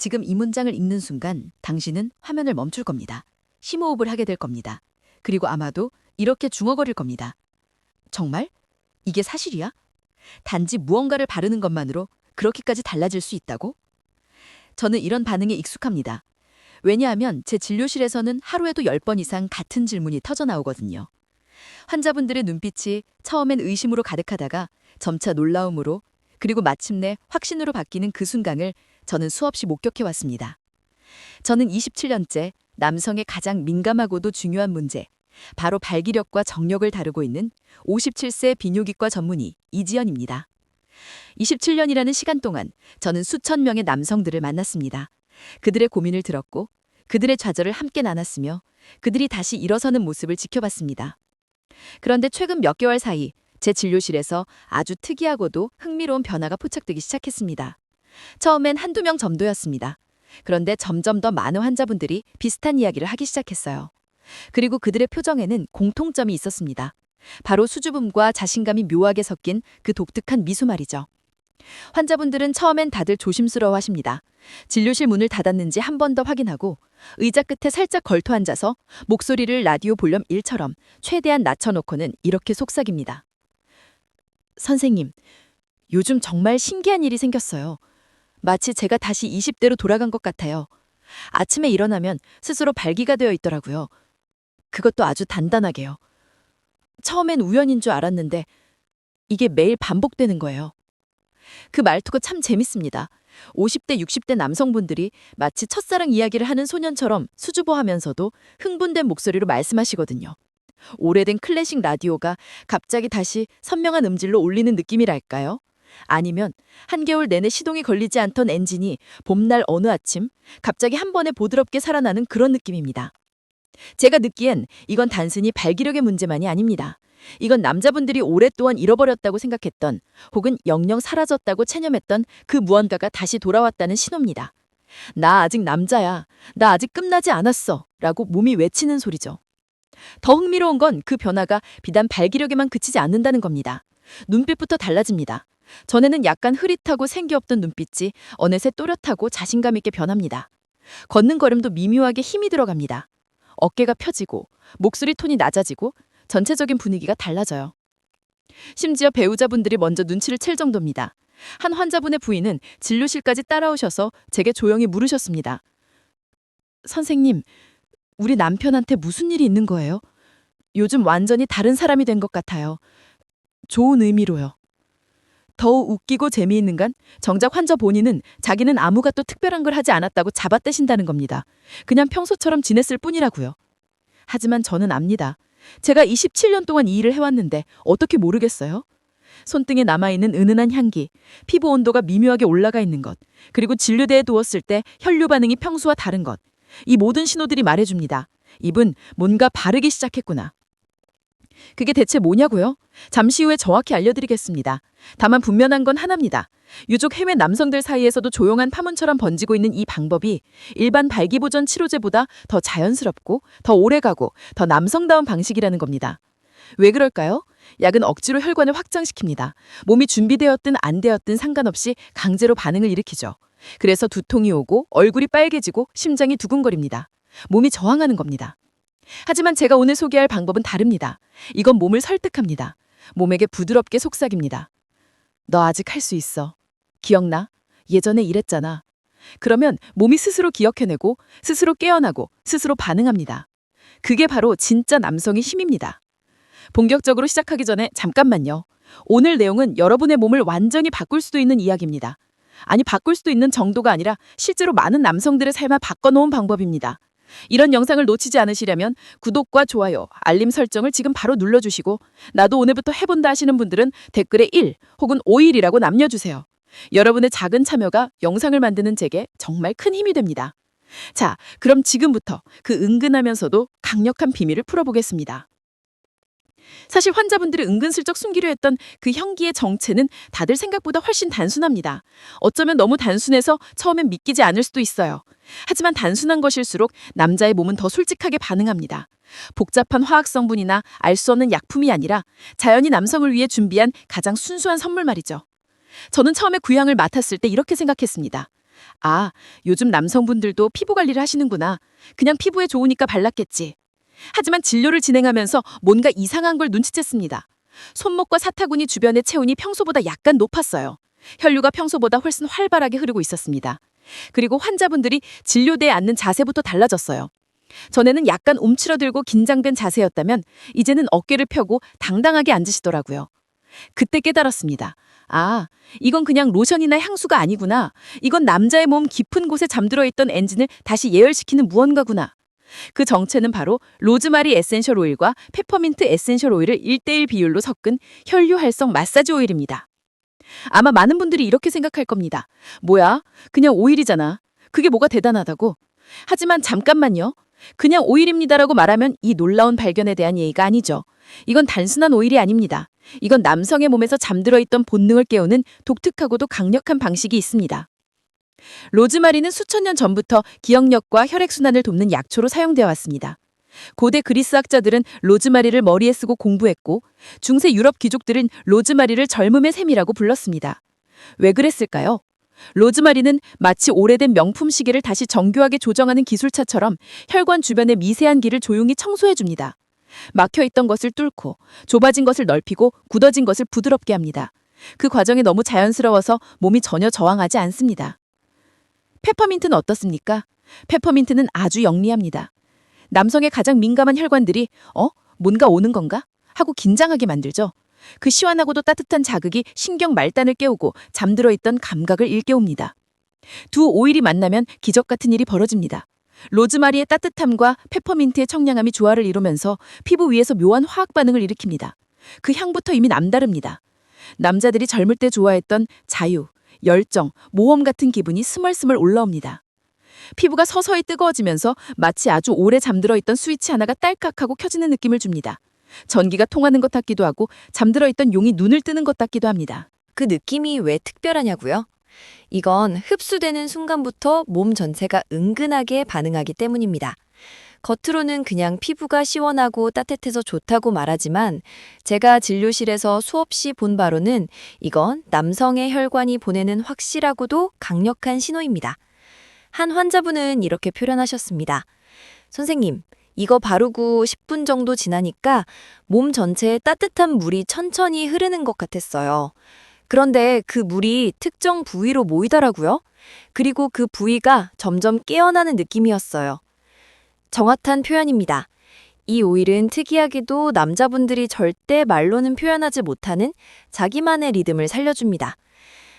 지금 이 문장을 읽는 순간 당신은 화면을 멈출 겁니다. 심호흡을 하게 될 겁니다. 그리고 아마도 이렇게 중얼거릴 겁니다. 정말? 이게 사실이야? 단지 무언가를 바르는 것만으로 그렇게까지 달라질 수 있다고? 저는 이런 반응에 익숙합니다. 왜냐하면 제 진료실에서는 하루에도 10번 이상 같은 질문이 터져 나오거든요. 환자분들의 눈빛이 처음엔 의심으로 가득하다가 점차 놀라움으로 그리고 마침내 확신으로 바뀌는 그 순간을 저는 수없이 목격해 왔습니다. 저는 27년째 남성의 가장 민감하고도 중요한 문제, 바로 발기력과 정력을 다루고 있는 57세 비뇨기과 전문의 이지연입니다. 27년이라는 시간 동안 저는 수천 명의 남성들을 만났습니다. 그들의 고민을 들었고 그들의 좌절을 함께 나눴으며 그들이 다시 일어서는 모습을 지켜봤습니다. 그런데 최근 몇 개월 사이 제 진료실에서 아주 특이하고도 흥미로운 변화가 포착되기 시작했습니다. 처음엔 한두 명 정도였습니다. 그런데 점점 더 많은 환자분들이 비슷한 이야기를 하기 시작했어요. 그리고 그들의 표정에는 공통점이 있었습니다. 바로 수줍음과 자신감이 묘하게 섞인 그 독특한 미소 말이죠. 환자분들은 처음엔 다들 조심스러워 하십니다. 진료실 문을 닫았는지 한 번 더 확인하고 의자 끝에 살짝 걸터 앉아서 목소리를 라디오 볼륨 1처럼 최대한 낮춰놓고는 이렇게 속삭입니다. 선생님, 요즘 정말 신기한 일이 생겼어요. 마치 제가 다시 20대로 돌아간 것 같아요. 아침에 일어나면 스스로 발기가 되어 있더라고요. 그것도 아주 단단하게요. 처음엔 우연인 줄 알았는데 이게 매일 반복되는 거예요. 그 말투가 참 재밌습니다. 50대, 60대 남성분들이 마치 첫사랑 이야기를 하는 소년처럼 수줍어하면서도 흥분된 목소리로 말씀하시거든요. 오래된 클래식 라디오가 갑자기 다시 선명한 음질로 울리는 느낌이랄까요? 아니면 한겨울 내내 시동이 걸리지 않던 엔진이 봄날 어느 아침 갑자기 한 번에 보드럽게 살아나는 그런 느낌입니다. 제가 느끼엔 이건 단순히 발기력의 문제만이 아닙니다. 이건 남자분들이 오랫동안 잃어버렸다고 생각했던 혹은 영영 사라졌다고 체념했던 그 무언가가 다시 돌아왔다는 신호입니다. 나 아직 남자야. 나 아직 끝나지 않았어. 라고 몸이 외치는 소리죠. 더 흥미로운 건 그 변화가 비단 발기력에만 그치지 않는다는 겁니다. 눈빛부터 달라집니다. 전에는 약간 흐릿하고 생기 없던 눈빛이 어느새 또렷하고 자신감 있게 변합니다. 걷는 걸음도 미묘하게 힘이 들어갑니다. 어깨가 펴지고 목소리 톤이 낮아지고 전체적인 분위기가 달라져요. 심지어 배우자분들이 먼저 눈치를 챌 정도입니다. 한 환자분의 부인은 진료실까지 따라오셔서 제게 조용히 물으셨습니다. 선생님, 우리 남편한테 무슨 일이 있는 거예요? 요즘 완전히 다른 사람이 된 것 같아요. 좋은 의미로요. 더욱 웃기고 재미있는 건 정작 환자 본인은 자기는 아무것도 특별한 걸 하지 않았다고 잡아떼신다는 겁니다. 그냥 평소처럼 지냈을 뿐이라고요. 하지만 저는 압니다. 제가 27년 동안 이 일을 해왔는데 어떻게 모르겠어요? 손등에 남아있는 은은한 향기, 피부 온도가 미묘하게 올라가 있는 것, 그리고 진료대에 두었을 때 혈류 반응이 평소와 다른 것. 이 모든 신호들이 말해줍니다. 입은 뭔가 바르기 시작했구나. 그게 대체 뭐냐고요? 잠시 후에 정확히 알려드리겠습니다. 다만 분명한 건 하나입니다. 유독 해외 남성들 사이에서도 조용한 파문처럼 번지고 있는 이 방법이 일반 발기보전 치료제보다 더 자연스럽고 더 오래가고 더 남성다운 방식이라는 겁니다. 왜 그럴까요? 약은 억지로 혈관을 확장시킵니다. 몸이 준비되었든 안 되었든 상관없이 강제로 반응을 일으키죠. 그래서 두통이 오고 얼굴이 빨개지고 심장이 두근거립니다. 몸이 저항하는 겁니다. 하지만 제가 오늘 소개할 방법은 다릅니다. 이건 몸을 설득합니다. 몸에게 부드럽게 속삭입니다. 너 아직 할 수 있어. 기억나? 예전에 이랬잖아. 그러면 몸이 스스로 기억해내고 스스로 깨어나고 스스로 반응합니다. 그게 바로 진짜 남성의 힘입니다. 본격적으로 시작하기 전에 잠깐만요. 오늘 내용은 여러분의 몸을 완전히 바꿀 수도 있는 이야기입니다. 아니, 바꿀 수도 있는 정도가 아니라 실제로 많은 남성들의 삶을 바꿔놓은 방법입니다. 이런 영상을 놓치지 않으시려면 구독과 좋아요, 알림 설정을 지금 바로 눌러주시고 나도 오늘부터 해본다 하시는 분들은 댓글에 1 혹은 5일이라고 남겨주세요. 여러분의 작은 참여가 영상을 만드는 제게 정말 큰 힘이 됩니다. 자, 그럼 지금부터 그 은근하면서도 강력한 비밀을 풀어보겠습니다. 사실 환자분들이 은근슬쩍 숨기려 했던 그 향기의 정체는 다들 생각보다 훨씬 단순합니다. 어쩌면 너무 단순해서 처음엔 믿기지 않을 수도 있어요. 하지만 단순한 것일수록 남자의 몸은 더 솔직하게 반응합니다. 복잡한 화학 성분이나 알 수 없는 약품이 아니라 자연이 남성을 위해 준비한 가장 순수한 선물 말이죠. 저는 처음에 구향을 맡았을 때 이렇게 생각했습니다. 아, 요즘 남성분들도 피부 관리를 하시는구나. 그냥 피부에 좋으니까 발랐겠지. 하지만 진료를 진행하면서 뭔가 이상한 걸 눈치챘습니다. 손목과 사타구니 주변의 체온이 평소보다 약간 높았어요. 혈류가 평소보다 훨씬 활발하게 흐르고 있었습니다. 그리고 환자분들이 진료대에 앉는 자세부터 달라졌어요. 전에는 약간 움츠러들고 긴장된 자세였다면 이제는 어깨를 펴고 당당하게 앉으시더라고요. 그때 깨달았습니다. 아, 이건 그냥 로션이나 향수가 아니구나. 이건 남자의 몸 깊은 곳에 잠들어 있던 엔진을 다시 예열시키는 무언가구나. 그 정체는 바로 로즈마리 에센셜 오일과 페퍼민트 에센셜 오일을 1대1 비율로 섞은 혈류 활성 마사지 오일입니다. 아마 많은 분들이 이렇게 생각할 겁니다. 뭐야? 그냥 오일이잖아. 그게 뭐가 대단하다고? 하지만 잠깐만요. 그냥 오일입니다라고 말하면 이 놀라운 발견에 대한 예의가 아니죠. 이건 단순한 오일이 아닙니다. 이건 남성의 몸에서 잠들어 있던 본능을 깨우는 독특하고도 강력한 방식이 있습니다. 로즈마리는 수천 년 전부터 기억력과 혈액순환을 돕는 약초로 사용되어 왔습니다. 고대 그리스 학자들은 로즈마리를 머리에 쓰고 공부했고 중세 유럽 귀족들은 로즈마리를 젊음의 샘이라고 불렀습니다. 왜 그랬을까요? 로즈마리는 마치 오래된 명품 시계를 다시 정교하게 조정하는 기술차처럼 혈관 주변의 미세한 기를 조용히 청소해 줍니다. 막혀 있던 것을 뚫고 좁아진 것을 넓히고 굳어진 것을 부드럽게 합니다. 그 과정이 너무 자연스러워서 몸이 전혀 저항하지 않습니다. 페퍼민트는 어떻습니까? 페퍼민트는 아주 영리합니다. 남성의 가장 민감한 혈관들이 어? 뭔가 오는 건가? 하고 긴장하게 만들죠. 그 시원하고도 따뜻한 자극이 신경 말단을 깨우고 잠들어 있던 감각을 일깨웁니다. 두 오일이 만나면 기적 같은 일이 벌어집니다. 로즈마리의 따뜻함과 페퍼민트의 청량함이 조화를 이루면서 피부 위에서 묘한 화학 반응을 일으킵니다. 그 향부터 이미 남다릅니다. 남자들이 젊을 때 좋아했던 자유, 열정, 모험 같은 기분이 스멀스멀 올라옵니다. 피부가 서서히 뜨거워지면서 마치 아주 오래 잠들어 있던 스위치 하나가 딸깍 하고 켜지는 느낌을 줍니다. 전기가 통하는 것 같기도 하고 잠들어 있던 용이 눈을 뜨는 것 같기도 합니다. 그 느낌이 왜 특별하냐고요? 이건 흡수되는 순간부터 몸 전체가 은근하게 반응하기 때문입니다. 겉으로는 그냥 피부가 시원하고 따뜻해서 좋다고 말하지만 제가 진료실에서 수없이 본 바로는 이건 남성의 혈관이 보내는 확실하고도 강력한 신호입니다. 한 환자분은 이렇게 표현하셨습니다. 선생님, 이거 바르고 10분 정도 지나니까 몸 전체에 따뜻한 물이 천천히 흐르는 것 같았어요. 그런데 그 물이 특정 부위로 모이더라고요. 그리고 그 부위가 점점 깨어나는 느낌이었어요. 정확한 표현입니다. 이 오일은 특이하게도 남자분들이 절대 말로는 표현하지 못하는 자기만의 리듬을 살려줍니다.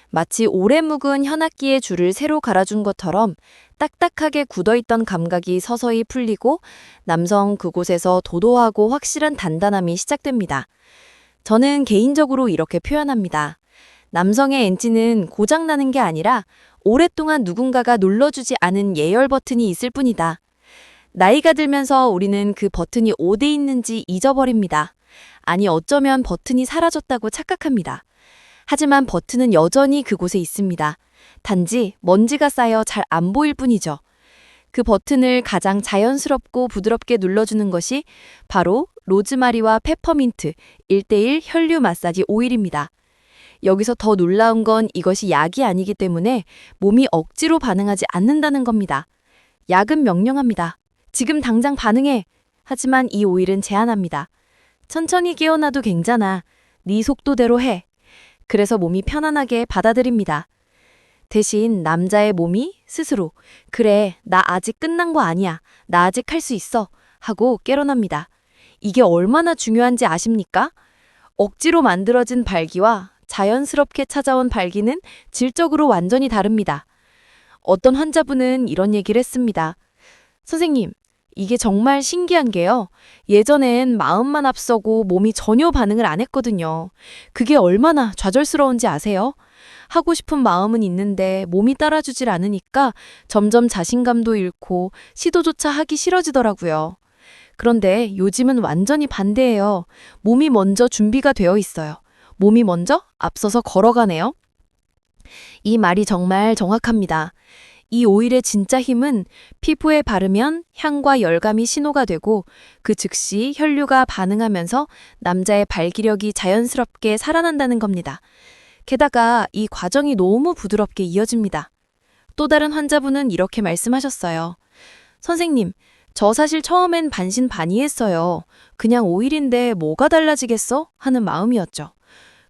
마치 오래 묵은 현악기의 줄을 새로 갈아준 것처럼 딱딱하게 굳어있던 감각이 서서히 풀리고 남성 그곳에서 도도하고 확실한 단단함이 시작됩니다. 저는 개인적으로 이렇게 표현합니다. 남성의 엔진은 고장나는 게 아니라 오랫동안 누군가가 눌러주지 않은 예열 버튼이 있을 뿐이다. 나이가 들면서 우리는 그 버튼이 어디 있는지 잊어버립니다. 아니 어쩌면 버튼이 사라졌다고 착각합니다. 하지만 버튼은 여전히 그곳에 있습니다. 단지 먼지가 쌓여 잘 안 보일 뿐이죠. 그 버튼을 가장 자연스럽고 부드럽게 눌러주는 것이 바로 로즈마리와 페퍼민트 1대1 혈류 마사지 오일입니다. 여기서 더 놀라운 건 이것이 약이 아니기 때문에 몸이 억지로 반응하지 않는다는 겁니다. 약은 명령합니다. 지금 당장 반응해. 하지만 이 오일은 제한합니다. 천천히 깨어나도 괜찮아. 네 속도대로 해. 그래서 몸이 편안하게 받아들입니다. 대신 남자의 몸이 스스로 그래 나 아직 끝난 거 아니야 나 아직 할 수 있어 하고 깨어납니다. 이게 얼마나 중요한지 아십니까? 억지로 만들어진 발기와 자연스럽게 찾아온 발기는 질적으로 완전히 다릅니다. 어떤 환자분은 이런 얘기를 했습니다. 선생님, 이게 정말 신기한 게요. 예전엔 마음만 앞서고 몸이 전혀 반응을 안 했거든요. 그게 얼마나 좌절스러운지 아세요? 하고 싶은 마음은 있는데 몸이 따라주질 않으니까 점점 자신감도 잃고 시도조차 하기 싫어지더라고요. 그런데 요즘은 완전히 반대예요. 몸이 먼저 준비가 되어 있어요. 몸이 먼저 앞서서 걸어가네요. 이 말이 정말 정확합니다. 이 오일의 진짜 힘은 피부에 바르면 향과 열감이 신호가 되고 그 즉시 혈류가 반응하면서 남자의 발기력이 자연스럽게 살아난다는 겁니다. 게다가 이 과정이 너무 부드럽게 이어집니다. 또 다른 환자분은 이렇게 말씀하셨어요. 선생님, 저 사실 처음엔 반신반의했어요. 그냥 오일인데 뭐가 달라지겠어? 하는 마음이었죠.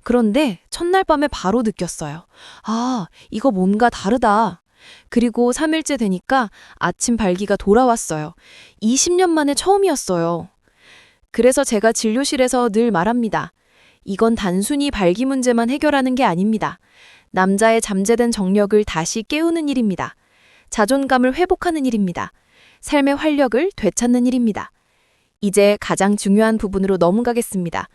그런데 첫날 밤에 바로 느꼈어요. 아, 이거 뭔가 다르다. 그리고 3일째 되니까 아침 발기가 돌아왔어요. 20년 만에 처음이었어요. 그래서 제가 진료실에서 늘 말합니다. 이건 단순히 발기 문제만 해결하는 게 아닙니다. 남자의 잠재된 정력을 다시 깨우는 일입니다. 자존감을 회복하는 일입니다. 삶의 활력을 되찾는 일입니다. 이제 가장 중요한 부분으로 넘어가겠습니다.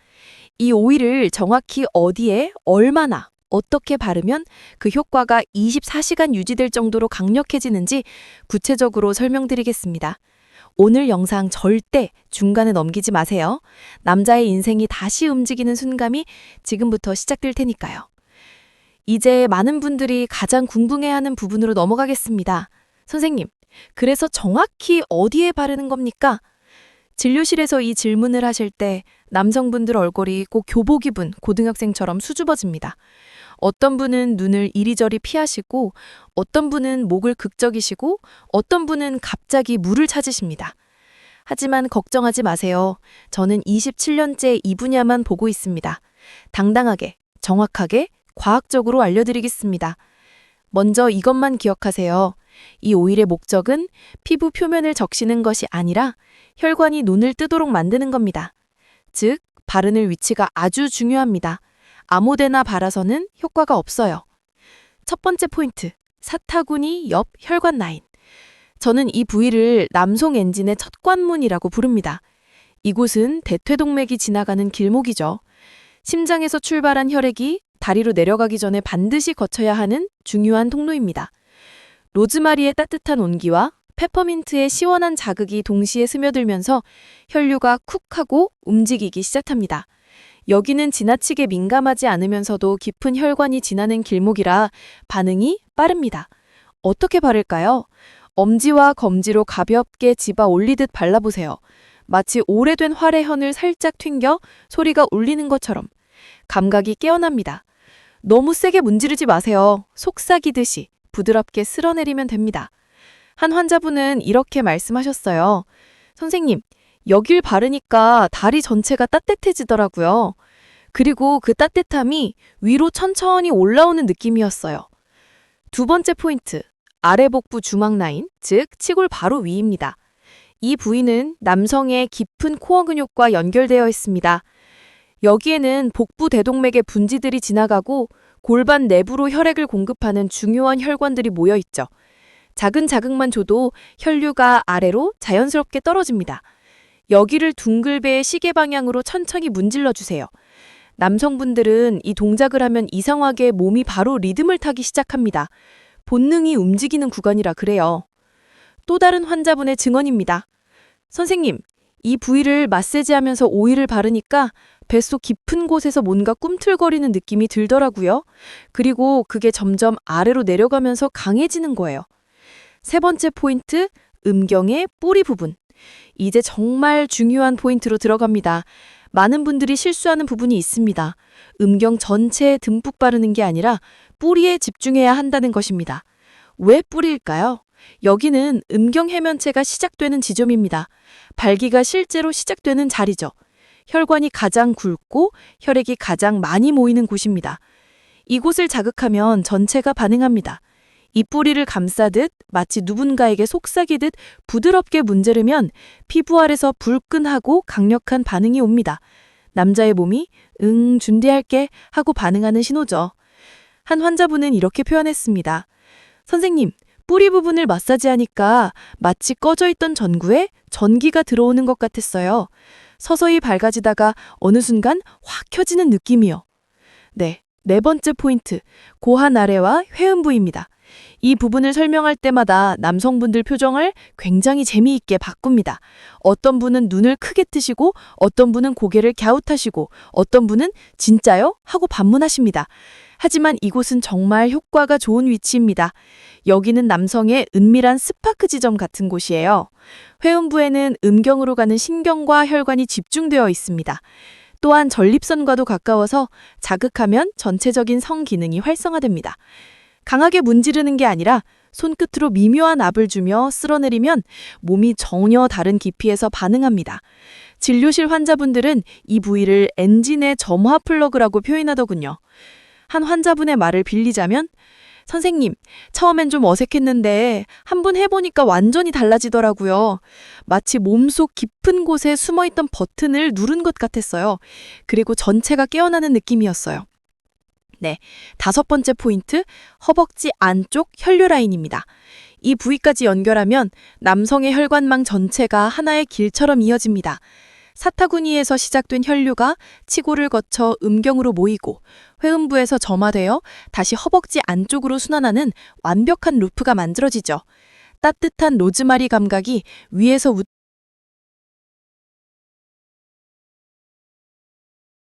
이 오일을 정확히 어디에, 얼마나, 어떻게 바르면 그 효과가 24시간 유지될 정도로 강력해지는지 구체적으로 설명드리겠습니다. 오늘 영상 절대 중간에 넘기지 마세요. 남자의 인생이 다시 움직이는 순간이 지금부터 시작될 테니까요. 이제 많은 분들이 가장 궁금해하는 부분으로 넘어가겠습니다. 선생님, 그래서 정확히 어디에 바르는 겁니까? 진료실에서 이 질문을 하실 때 남성분들 얼굴이 꼭 교복 입은 고등학생처럼 수줍어집니다. 어떤 분은 눈을 이리저리 피하시고, 어떤 분은 목을 극적이시고, 어떤 분은 갑자기 물을 찾으십니다. 하지만 걱정하지 마세요. 저는 27년째 이 분야만 보고 있습니다. 당당하게, 정확하게, 과학적으로 알려드리겠습니다. 먼저 이것만 기억하세요. 이 오일의 목적은 피부 표면을 적시는 것이 아니라 혈관이 눈을 뜨도록 만드는 겁니다. 즉, 바르는 위치가 아주 중요합니다. 아무데나 발아서는 효과가 없어요. 첫 번째 포인트, 사타구니 옆 혈관 라인. 저는 이 부위를 남성 엔진의 첫 관문이라고 부릅니다. 이곳은 대퇴동맥이 지나가는 길목이죠. 심장에서 출발한 혈액이 다리로 내려가기 전에 반드시 거쳐야 하는 중요한 통로입니다. 로즈마리의 따뜻한 온기와 페퍼민트의 시원한 자극이 동시에 스며들면서 혈류가 쿡 하고 움직이기 시작합니다. 여기는 지나치게 민감하지 않으면서도 깊은 혈관이 지나는 길목이라 반응이 빠릅니다. 어떻게 바를까요? 엄지와 검지로 가볍게 집어 올리듯 발라보세요. 마치 오래된 활의 살짝 튕겨 소리가 울리는 것처럼 감각이 깨어납니다. 너무 세게 문지르지 마세요. 속삭이듯이 부드럽게 쓸어내리면 됩니다. 한 환자분은 이렇게 말씀하셨어요. 선생님, 여길 바르니까 다리 전체가 따뜻해지더라고요. 그리고 그 따뜻함이 위로 천천히 올라오는 느낌이었어요. 두 번째 포인트, 아래 복부 중앙 라인, 즉 치골 바로 위입니다. 이 부위는 남성의 깊은 코어 근육과 연결되어 있습니다. 여기에는 복부 대동맥의 분지들이 지나가고 골반 내부로 혈액을 공급하는 중요한 혈관들이 모여 있죠. 작은 자극만 줘도 혈류가 아래로 자연스럽게 떨어집니다. 여기를 둥글배의 시계 방향으로 천천히 문질러 주세요. 남성분들은 이 동작을 하면 이상하게 몸이 바로 리듬을 타기 시작합니다. 본능이 움직이는 구간이라 그래요. 또 다른 환자분의 증언입니다. 선생님, 이 부위를 마사지하면서 오일을 바르니까 뱃속 깊은 곳에서 뭔가 꿈틀거리는 느낌이 들더라고요. 그리고 그게 점점 아래로 내려가면서 강해지는 거예요. 세 번째 포인트, 음경의 뿌리 부분. 이제 정말 중요한 포인트로 들어갑니다. 많은 분들이 실수하는 부분이 있습니다. 음경 전체에 듬뿍 바르는 게 아니라 뿌리에 집중해야 한다는 것입니다. 왜 뿌리일까요? 여기는 음경 해면체가 시작되는 지점입니다. 발기가 실제로 시작되는 자리죠. 혈관이 가장 굵고 혈액이 가장 많이 모이는 곳입니다. 이곳을 자극하면 전체가 반응합니다. 이 뿌리를 감싸듯 마치 누군가에게 속삭이듯 부드럽게 문지르면 피부 아래서 불끈하고 강력한 반응이 옵니다. 남자의 몸이 응, 준비할게 하고 반응하는 신호죠. 한 환자분은 이렇게 표현했습니다. 선생님, 뿌리 부분을 마사지하니까 마치 꺼져 있던 전구에 전기가 들어오는 것 같았어요. 서서히 밝아지다가 어느 순간 확 켜지는 느낌이요. 네, 네 번째 포인트, 고한 아래와 회음부입니다. 이 부분을 설명할 때마다 남성분들 표정을 굉장히 재미있게 바꿉니다. 어떤 분은 눈을 크게 뜨시고, 어떤 분은 고개를 갸웃하시고, 어떤 분은 진짜요? 하고 반문하십니다. 하지만 이곳은 정말 효과가 좋은 위치입니다. 여기는 남성의 은밀한 스파크 지점 같은 곳이에요. 회음부에는 음경으로 가는 신경과 혈관이 집중되어 있습니다. 또한 전립선과도 가까워서 자극하면 전체적인 성 기능이 활성화됩니다. 강하게 문지르는 게 아니라 손끝으로 미묘한 압을 주며 쓸어내리면 몸이 전혀 다른 깊이에서 반응합니다. 진료실 환자분들은 이 부위를 엔진의 점화 플러그라고 표현하더군요. 한 환자분의 말을 빌리자면 선생님, 처음엔 좀 어색했는데 한 번 해보니까 완전히 달라지더라고요. 마치 몸속 깊은 곳에 숨어있던 버튼을 누른 것 같았어요. 그리고 전체가 깨어나는 느낌이었어요. 네, 다섯 번째 포인트, 허벅지 안쪽 혈류 라인입니다. 이 부위까지 연결하면 남성의 혈관망 전체가 하나의 길처럼 이어집니다. 사타구니에서 시작된 혈류가 치고를 거쳐 음경으로 모이고 회음부에서 점화되어 다시 허벅지 안쪽으로 순환하는 완벽한 루프가 만들어지죠. 따뜻한 로즈마리 감각이 위에서